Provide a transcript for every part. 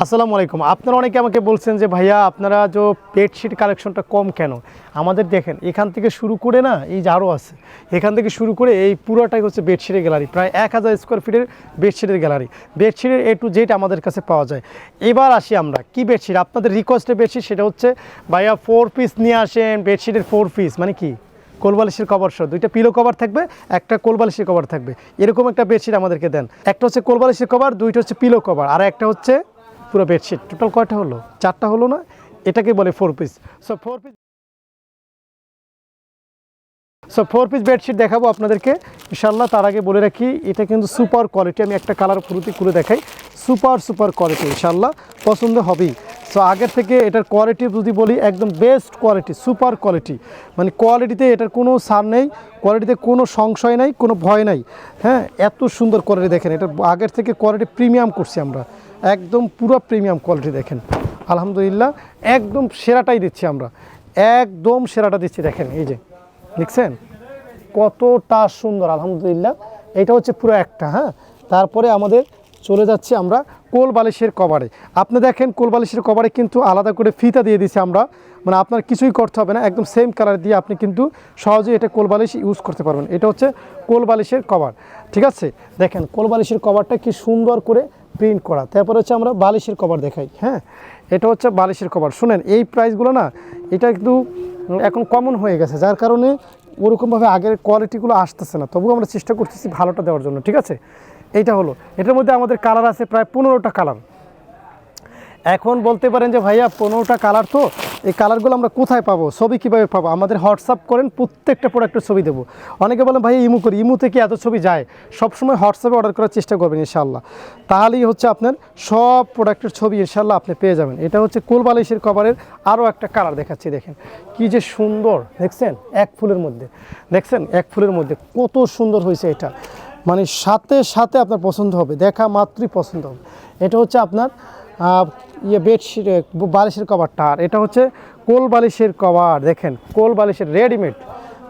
আসসালামু আলাইকুম। আপনারা অনেকে আমাকে বলছেন যে, ভাইয়া, আপনারা যে বেডশিট কালেকশনটা কম কেন? আমাদের দেখেন, এখান থেকে শুরু করে না, এই যে আরও আছে, এখান থেকে শুরু করে এই পুরোটাই হচ্ছে বেডশিটের গ্যালারি প্রায় এক হাজার স্কোয়ার ফিটের বেডশিটের গ্যালারি বেডশিটের এ টু জেড আমাদের কাছে পাওয়া যায়। এবার আসি আমরা, কি বেডশিট আপনাদের রিকোয়েস্টের বেডশিট সেটা হচ্ছে, ভাইয়া ফোর পিস নিয়ে আসেন বেডশিটের ফোর পিস মানে কি? কোলবালিশের কভার সহ, দুইটা পিলো কভার থাকবে, একটা কোলবালিশের কভার থাকবে। এরকম একটা বেডশিট আমাদেরকে দেন। একটা হচ্ছে কোলবালিশের কভার দুইটা হচ্ছে পিলো কভার আর একটা হচ্ছে পুরো বেডশিট। টোটাল কয়টা হলো? চারটা হলো না? এটাকে বলে four piece so four piece so four piece bedsheet দেখাবো আপনাদেরকে। ইনশাল্লাহ তার আগে বলে রাখি, এটা কিন্তু সুপার কোয়ালিটি আমি একটা কালার ফুরুতি খুলে দেখাই। সুপার সুপার কোয়ালিটি ইনশাল্লাহ পছন্দ হবেই। সো আগের থেকে এটার কোয়ালিটি যদি বলি, একদম বেস্ট কোয়ালিটি সুপার কোয়ালিটি মানে কোয়ালিটিতে এটার কোনো সার নেই কোয়ালিটিতে কোনো সংশয় নাই, কোনো ভয় নাই। হ্যাঁ এত সুন্দর কোয়ালিটি দেখেন। এটা আগের থেকে কোয়ালিটি প্রিমিয়াম করছি আমরা। একদম পুরো প্রিমিয়াম কোয়ালিটি দেখেন। আলহামদুলিল্লাহ, একদম সেরাটাই দিচ্ছি আমরা। একদম সেরাটা দিচ্ছি, দেখেন, এই যে, দেখছেন? কতটা সুন্দর, আলহামদুলিল্লাহ। এটা হচ্ছে পুরো একটা হ্যাঁ? তারপরে আমাদের চলে যাচ্ছে আমরা কোল বালিশের কভারে। আপনি দেখেন, কোল বালিশের কভারে কিন্তু আলাদা করে ফিতা দিয়ে দিছি আমরা। মানে আপনার কিছুই করতে হবে না, একদম সেম কালার দিয়ে আপনি কিন্তু সহজেই এটা কোল বালিশ ইউজ করতে পারবেন। এটা হচ্ছে কোল বালিশের কভার। ঠিক আছে? দেখেন, কোল বালিশের কভারটা কি সুন্দর করে প্রিন্ট করা। তারপরে হচ্ছে আমরা বালিশের কভার দেখাই হ্যাঁ? এটা হচ্ছে বালিশের কভার। শুনেন, এই প্রাইসগুলো না, এটা একটু এখন কমন হয়ে গেছে, যার কারণে ওরকমভাবে আগের কোয়ালিটিগুলো আসতেছে না। তবুও আমরা চেষ্টা করতেছি ভালোটা দেওয়ার জন্য, ঠিক আছে? এইটা হলো। এটার মধ্যে আমাদের কালার আছে প্রায় পনেরোটা কালার। এখন বলতে পারেন যে ভাইয়া পনেরোটা কালার তো, এই কালারগুলো আমরা কোথায় পাবো? ছবি কীভাবে পাবো? আমাদের হোয়াটসঅ্যাপ করেন, প্রত্যেকটা প্রোডাক্টের ছবি দেবো। অনেকে বলেন ভাই ইমু করি ইমু থেকে এত ছবি যায়? সবসময় হোয়াটসঅ্যাপে অর্ডার করার চেষ্টা করবেন ইনশাল্লাহ তাহলেই হচ্ছে আপনার সব প্রোডাক্টের ছবি ইনশাল্লাহ আপনি পেয়ে যাবেন। এটা হচ্ছে কোলবালিশের কভারের আরও একটা কালার দেখাচ্ছি, দেখেন। কি যে সুন্দর, দেখছেন? এক ফুলের মধ্যে। দেখছেন? এক ফুলের মধ্যে। কত সুন্দর হয়েছে এটা। মানে সাথে সাথে আপনার পছন্দ হবে, দেখা মাত্রই পছন্দ হবে। এটা হচ্ছে আপনার ইয়ে বেডশিট বালিশের কভারটা আর এটা হচ্ছে কোল বালিশের কভার দেখেন। কোল বালিশের রেডিমেড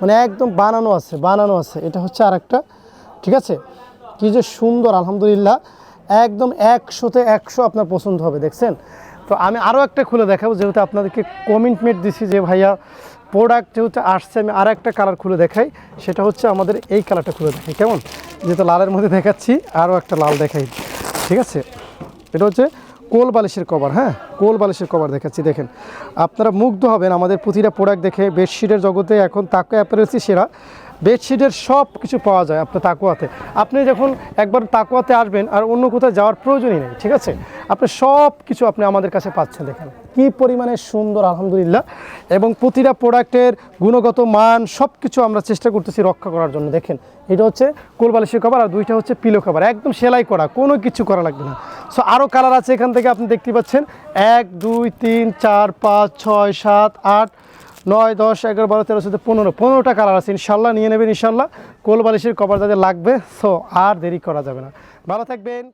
মানে একদম বানানো আছে বানানো আছে। এটা হচ্ছে আর একটা ঠিক আছে? কি যে সুন্দর, আলহামদুলিল্লাহ। একদম একশোতে একশো আপনার পছন্দ হবে, দেখছেন? তো আমি আরও একটা খুলে দেখাবো, যেহেতু আপনাদেরকে কমিটমেন্ট দিছি যে ভাইয়া প্রোডাক্ট যেহেতু আসছে, আমি আর একটা কালার খুলে দেখাই। সেটা হচ্ছে আমাদের এই কালারটা খুলে দেখাই, কেমন? যেহেতু লালের মধ্যে দেখাচ্ছি আরও একটা লাল দেখাই, ঠিক আছে? এটা হচ্ছে কোল বালিশের কভার হ্যাঁ? কোল বালিশের কভার দেখাচ্ছি, দেখেন। আপনারা মুগ্ধ হবেন আমাদের প্রতিটা প্রোডাক্ট দেখে। বেডশিটের জগতে এখন তাকু অ্যাপারেলসই সেরা। বেডশিটের সব কিছু পাওয়া যায় আপনার তাকুয়াতে। আপনি যখন একবার তাকুয়াতে আসবেন আর অন্য কোথাও যাওয়ার প্রয়োজনই নেই, ঠিক আছে? আপনি সব কিছু আপনি আমাদের কাছে পাচ্ছেন দেখেন। কি পরিমাণে সুন্দর, আলহামদুলিল্লাহ। এবং প্রতিটা প্রোডাক্টের গুণগত মান সব কিছু আমরা চেষ্টা করতেছি রক্ষা করার জন্য। দেখেন, এটা হচ্ছে কোলবালিশের কভার আর দুইটা হচ্ছে পিলো কভার একদম সেলাই করা, কোনো কিছু করা লাগবে না। সো আরও কালার আছে এখান থেকে আপনি দেখতে পাচ্ছেন। এক, দুই, তিন, চার, পাঁচ, ছয়, সাত, আট, নয়, দশ, এগারো, বারো, তেরো, চোদ্দ, পনেরো। পনেরোটা কালার আছে, ইনশাল্লাহ, নিয়ে নেবেন, ইনশাল্লাহ। কোল বালিশের কভার যাদের লাগবে সো আর দেরি করা যাবে না। ভালো থাকবেন।